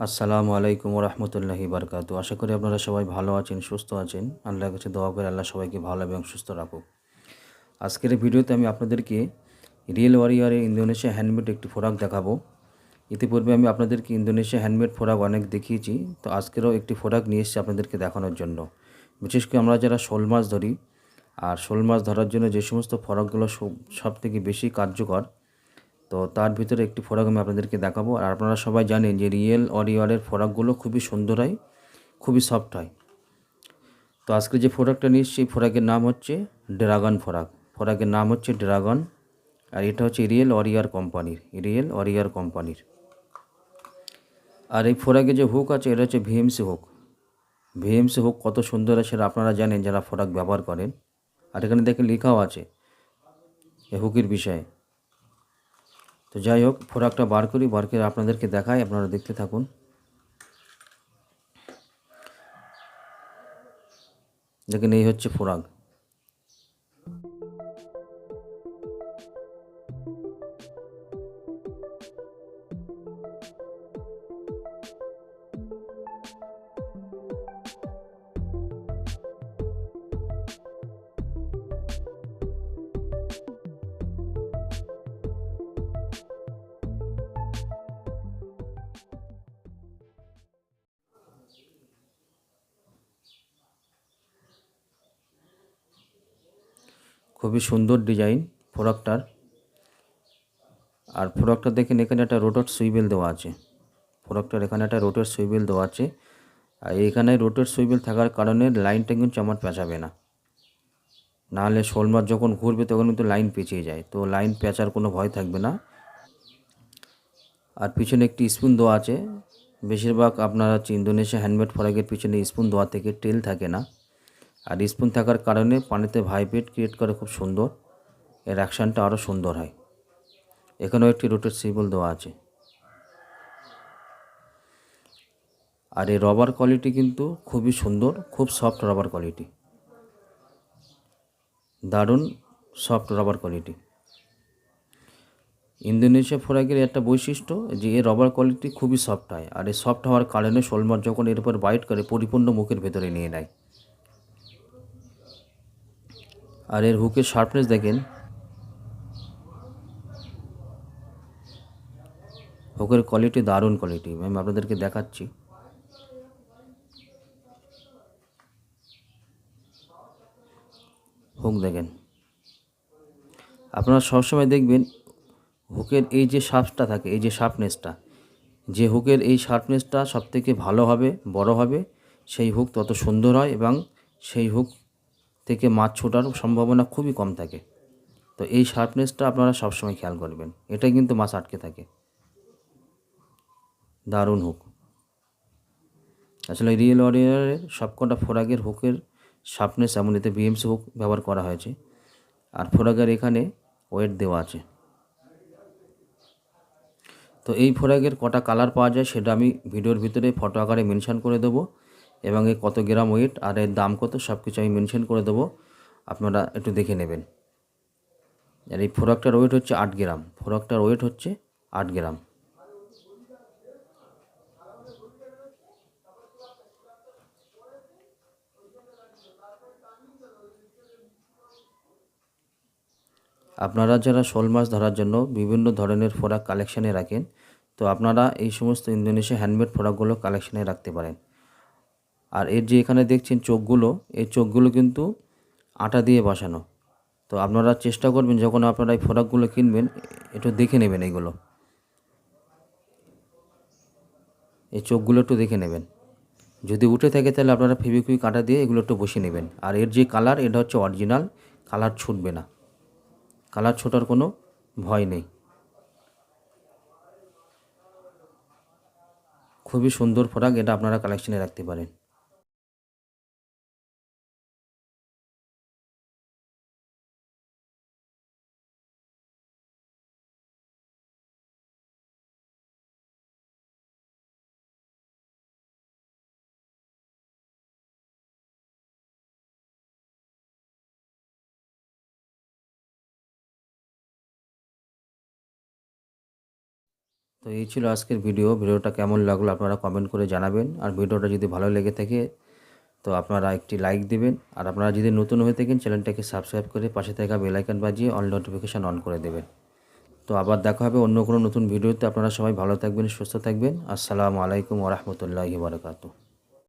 আসসালামু আলাইকুম রহমতুল্লাহি বারকাত আশা করি আপনারা সবাই ভালো আছেন, সুস্থ আছেন। আল্লাহর কাছে দোয়া করে আল্লাহ সবাইকে ভালো এবং সুস্থ রাখুক। আজকের ভিডিওতে আমি আপনাদেরকে রিয়েল ওয়ারিয়ারে ইন্দোনেশিয়া হ্যান্ডমেড একটি ফোরাক দেখাবো। ইতিপূর্বে আমি আপনাদেরকে ইন্দোনেশিয়া হ্যান্ডমেড ফোরাক অনেক দেখিয়েছি। তো আজকেরও একটি ফোরাক নিয়ে এসেছি আপনাদেরকে দেখানোর জন্য। বিশেষ করে আমরা যারা শোল মাছ ধরি, আর শোল মাছ ধরার জন্য যে সমস্ত ফরাকগুলো সব থেকে বেশি কার্যকর তো তার ভিতরে একটি ফোরাক আমি আপনাদেরকে দেখাবো। আর আপনারা সবাই জানেন যে রিয়েল অরিওয়ারের ফোরাকগুলো খুবই সুন্দর হয়, খুবই সফট হয়। তো আজকে যে ফোরাকটা নিচ্ছি ফোরাকের নাম হচ্ছে ড্রাগন ফোরাক ফোরাকের নাম হচ্ছে ড্রাগন, আর এটা হচ্ছে রিয়েল অরিয়ার কোম্পানির, রিয়েল অরিয়ার কোম্পানির। আর এই ফোরাকে যে হুক আছে, এটা হচ্ছে ভিএমসি হুক। ভিএমসি হুক কত সুন্দর আছে সেটা আপনারা জানেন যারা ফোরাক ব্যবহার করেন। আর এখানে দেখে লেখাও আছে এই হুকের বিষয়ে। তো যাই হোক, ফোরাকটা বার করি, বার করে আপনাদেরকে দেখাই, আপনারা দেখতে থাকুন। দেখেন, এই হচ্ছে ফোরাক। খুবই সুন্দর ডিজাইন ফোরাকটার। আর ফোরাকটা দেখেন, এখানে একটা রোটর সুইবেল দেওয়া আছে। ফোরাকটার এখানে একটা রোটের সুইবেল দেওয়া আছে। আর এখানে রোটের সুইবেল থাকার কারণে লাইনটা কিন্তু আমার পেঁচাবে না। নাহলে শোল মাছ যখন ঘুরবে, তখন কিন্তু লাইন পেঁচিয়ে যায়। তো লাইন পেঁচার কোনো ভয় থাকবে না। আর পিছনে একটি স্পুন দেওয়া আছে। বেশিরভাগ আপনারা ইন্দোনেশিয়া হ্যান্ডমেড ফরাকের পিছনে স্পুন দেওয়া থেকে টেল থাকে না। আর স্পুন থাকার কারণে পানিতে ভাইব্রেট ক্রিয়েট করে খুব সুন্দর। এর অ্যাকশানটা আরও সুন্দর হয়। এখানেও একটি রোটের সিবল দেওয়া আছে। আর এই রবার কোয়ালিটি কিন্তু খুবই সুন্দর, খুব সফট রবার কোয়ালিটি দারুণ সফট রবার কোয়ালিটি ইন্দোনেশিয়া ফোরাকের একটা বৈশিষ্ট্য যে এর রবার কোয়ালিটি খুবই সফট হয়। আর এই সফট হওয়ার কারণে শোলমার যখন এর উপর বাইট করে, পরিপূর্ণ মুখের ভেতরে নিয়ে নেয়। আর এর হুকের শার্পনেস দেখেন। হুকের কোয়ালিটি দারুণ কোয়ালিটি আমি আপনাদেরকে দেখাচ্ছি। হুক দেখেন। আপনারা সবসময় দেখবেন হুকের এই যে শার্পটা থাকে, এই যে শার্পনেসটা যে হুকের এই শার্পনেসটা সবথেকে ভালো হবে, বড় হবে, সেই হুক তত সুন্দর হয় এবং সেই হুক থেকে মাছ ছোটার সম্ভাবনা খুবই কম থাকে। তো এই শার্পনেসটা আপনারা সবসময় খেয়াল করবেন। এটাই কিন্তু মাছ আটকে থাকে। দারুণ হুক আসলে রিয়েল ওয়ারিয়ারের সবকটা ফোরাগের হুকের শার্পনেস এমন, এতে বিএমসি হুক ব্যবহার করা হয়েছে। আর ফোরাগের এখানে ওয়েট দেওয়া আছে। তো এই ফোরাগের কটা কালার পাওয়া যায়, সেটা আমি ভিডিওর ভিতরে ফটো আকারে মেনশান করে দেবো। এবং এ কত গ্রাম ওয়েট আর এর দাম কত সব কিছু আমি মেনশন করে দেবো। আপনারা একটু দেখে নেবেন। আর এই ফোরাকটার ওয়েট হচ্ছে আট গ্রাম। ফোরাকটার ওয়েট হচ্ছে আট গ্রাম। আপনারা যারা শোল মাছ ধরার জন্য বিভিন্ন ধরনের ফোরাক কালেকশানে রাখেন, তো আপনারা এই সমস্ত ইন্দোনেশিয়া হ্যান্ডমেড ফোরাকগুলো কালেকশানে রাখতে পারেন। আর এর যে এখানে দেখছেন চোখগুলো, এই চোখগুলো কিন্তু আটা দিয়ে বসানো। তো আপনারা চেষ্টা করবেন যখন আপনারা এই ফোরাকগুলো কিনবেন, একটু দেখে নেবেন এইগুলো এই চোখগুলো একটু দেখে নেবেন। যদি উঠে থাকে তাহলে আপনারা ফেবিকুই কাটা দিয়ে এগুলো একটু বসিয়ে নেবেন। আর এর যে কালার এটা হচ্ছে অরিজিনাল কালার ছুটবে না। কালার ছোটার কোনো ভয় নেই। খুবই সুন্দর ফোরাক এটা আপনারা কালেকশনে রাখতে পারেন। তো এই ছিল আজকের ভিডিও। ভিডিওটা কেমন লাগল আপনারা কমেন্ট করে জানাবেন। আর ভিডিওটা যদি ভালো লেগে থাকে, তো আপনারা একটি লাইক দেবেন। আর আপনারা যদি নতুন হয়ে থাকেন, চ্যানেলটাকে সাবস্ক্রাইব করে পাশে থাকা বেলাইকান বাজিয়ে অল নোটিফিকেশান অন করে দেবেন। তো আবার দেখা হবে অন্য কোনো নতুন ভিডিওতে। আপনারা সবাই ভালো থাকবেন, সুস্থ থাকবেন। আসসালামু আলাইকুম ওরহমতুল্লাহি বারকাতু